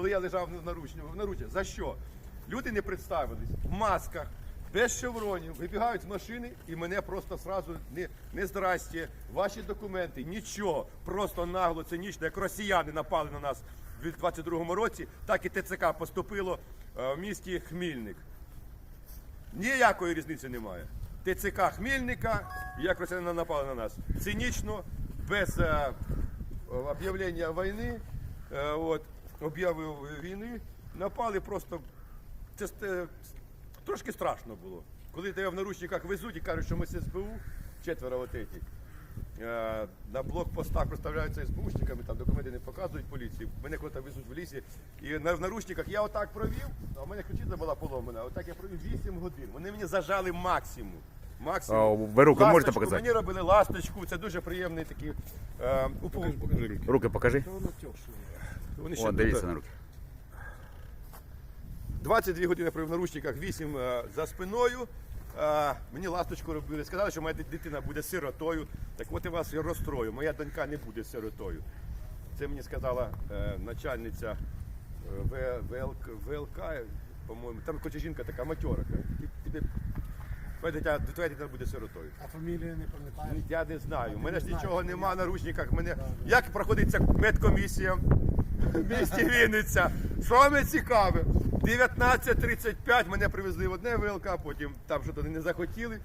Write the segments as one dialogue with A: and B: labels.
A: коли я лежав в наручні. За що? Люди не представились в масках, без шевронів, вибігають з машини і мене просто сразу не, не здрасте, ваші документи, нічого. Просто нагло, цинічно, як росіяни напали на нас в 22-му році, так і ТЦК поступило е, в місті Хмільник. Ніякої різниці немає. ТЦК Хмільника, як росіяни напали на нас. Цинічно, без е, об'явлення війни, е, от, об'яви війни, напали просто. Це трошки страшно було. Коли тебе в наручниках везуть і кажуть, що ми з СБУ, четверо от эти, е, на блокпостах представляються СБУшниками, там документи не показують поліції. Мене куди везуть в лісі. І в наручниках я отак провів, а в мене ключиця була поломана, отак я провів 8 годин. Вони мені зажали максимум. Максимум.
B: Ви руки можете показати?
A: Мені робили ласточку, це дуже приємний такий. Е, упу-
B: Руки покажи.
A: Вони ще
B: О, дивіться на руки.
A: 22 години провів в наручниках, 8 е, за спиною. Е, мені ласточку робили. Сказали, що моя дитина буде сиротою. Так от я вас я розстрою. Моя донька не буде сиротою. Це мені сказала е, начальниця е, ВЛК, ВЛК, по-моєму. Там хоче жінка така матьора. каже, «Ти- Тебе, твоя дитя, твоя дитина буде сиротою.
C: А фамілію не пам'ятаєш?
A: Я не знаю. У мене ж нічого
C: знаєте,
A: нема на ручниках. Мене... Як проходить ця медкомісія в місті Вінниця? Що мене цікаве? 19.35 мене привезли в одне ВЛК, потім там щось не захотіли.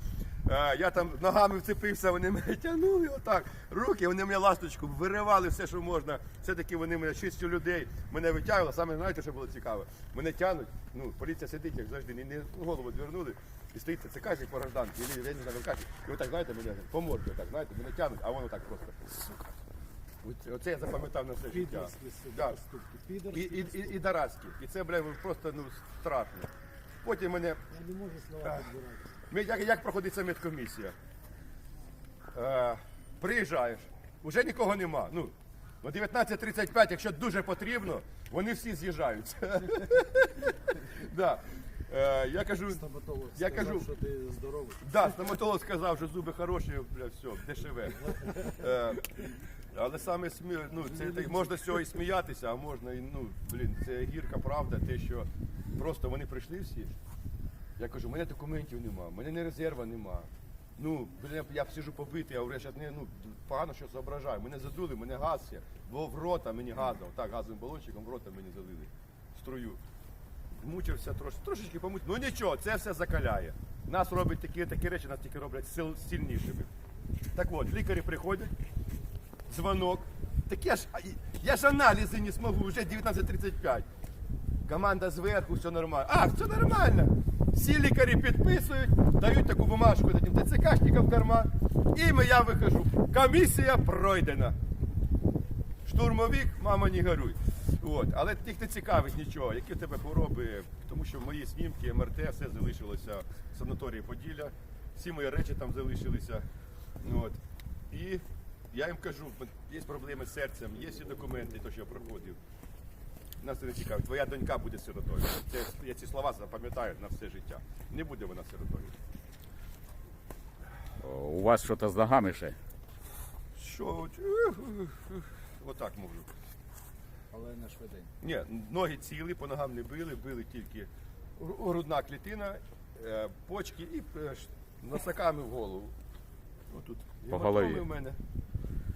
A: Е, Я там ногами вцепився, вони мене тягнули отак. Руки, вони мене ласточку виривали все, що можна. Все-таки вони мене шістю людей мене витягували. Саме знаєте, що було цікаве? Мене тягнуть, ну, поліція сидить, як завжди, не, голову двернули. І стоїть ЦК по гражданці, і не як. І отак, знаєте, мене по морді, отак, знаєте, мене тягнуть, а воно так просто. Сука. Оце я запам'ятав на все життя. Да. І, і, і, і Дараські. І це, бля, просто ну, страшно. Потім мене.
C: Я не можу слова підбирати.
A: Як, як проходить ця медкомісія? Е, приїжджаєш, уже нікого нема. Ну, о 19.35, якщо дуже потрібно, вони всі з'їжджаються. да. е, я кажу,
C: Стоматолог
A: Я
C: сказав,
A: кажу-
C: що ти здоровий.
A: Да, стоматолог сказав, що зуби хороші, бля, все, дешеве. Е, але саме смі... ну, це так, можна з цього і сміятися, а можна і ну, блін, це гірка правда, те, що просто вони прийшли всі. Я кажу, у мене документів нема, у мене не резерва нема. Ну, блін, я сижу побитий, а вже не, ну, погано що зображаю. Мене задули, мене газ є. Бо в рота мені газом, так, газовим балончиком в рота мені залили. Струю. Мучився трошки, трошечки помучився. Ну нічого, це все закаляє. Нас робить такі, такі речі, нас тільки роблять сил, сильнішими. Так от, лікарі приходять, дзвонок. Так я ж, я ж аналізи не зможу, вже 19.35. Команда зверху, все нормально. А, все нормально. Всі лікарі підписують, дають таку бумажку таким ТЦКшникам в карман. І ми- я вихожу. Комісія пройдена. Штурмовик, мама, не горюй. От. Але тих не цікавить нічого, які в тебе хвороби, тому що мої знімки, МРТ, все залишилося в санаторії Поділля, всі мої речі там залишилися. От. І я їм кажу, є проблеми з серцем, є всі документи, то, що я проходив. Нас це не цікавить. Твоя донька буде сиротою. Це, я ці слова запам'ятаю на все життя. Не буде вона сиротою.
B: У вас щось з ногами ще?
A: Що? Отак можу.
C: Але не швидень.
A: Ні, ноги цілі, по ногам не били, били тільки грудна клітина, е, почки і е, носаками в голову. Отут
B: По голові.
A: в мене.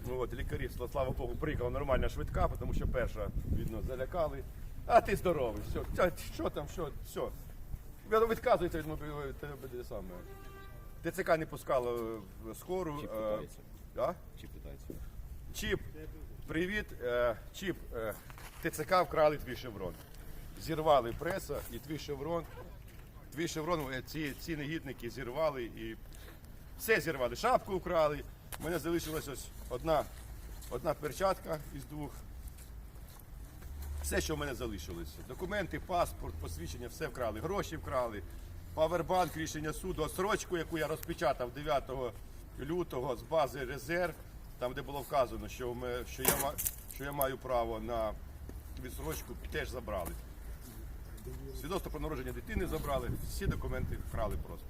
A: Ну, от, лікарі, слава Богу, приїхала нормальна швидка, тому що перша, видно, залякали. А ти здоровий, все, Ця- що там, що, все. Відказується від мобільного тебе саме. ТЦК не пускало в скору.
D: Чи
A: е,
D: питається?
A: да?
D: Чи питається?
A: Чіп, привіт. Е, Чіп, е, ТЦК вкрали твій шеврон. Зірвали преса і твій шеврон. Твій шеврон, е, ці, ці негідники зірвали і все зірвали. Шапку вкрали. У мене залишилась ось одна, одна перчатка із двох. Все, що в мене залишилося. Документи, паспорт, посвідчення, все вкрали. Гроші вкрали. Павербанк, рішення суду, срочку, яку я розпечатав 9 лютого з бази резерв, там де було вказано, що, ми, що, я, що я маю право на відсрочку, теж забрали. Свідоцтво про народження дитини забрали, всі документи вкрали просто.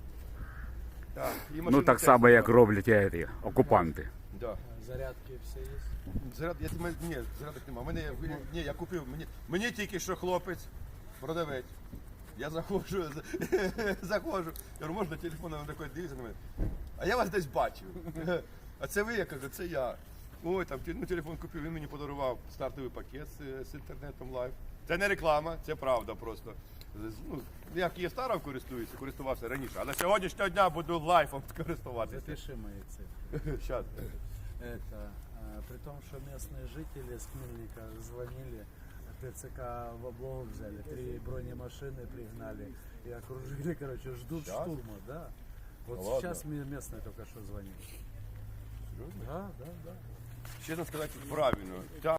A: Так, і
B: Ну
A: машину
B: так
A: теж
B: само, як роблять е, ті окупанти.
A: Да.
C: Зарядки все є.
A: Заряд, я, тебе- ні, зарядок нема. Мене, ні, я купив, мені, мені тільки що хлопець, продавець. Я заходжу, з- заходжу, я говорю, можна телефон, він такий дивиться на мене. А я вас десь бачив. А це ви, я кажу, це я. Ой, там ну, телефон купив, він мені подарував стартовий пакет з, з інтернетом лайв. Це не реклама, це правда просто. З- Ну, я Київстаром користуюся, користувався раніше, але сьогоднішнього дня буду лайфом користуватися.
C: Запиши мои цифры.
A: Щас.
C: Это, а, при том, что местные жители с Хмельника звонили, ТЦК в облогу взяли, три бронемашины пригнали и окружили, короче, ждут
A: Сейчас?
C: штурма, да. Вот
A: Да ладно?
C: сейчас мне местные только что звонили.
A: Серйозно?
C: Да, да, да.
A: Чесно сказати, правильно. Та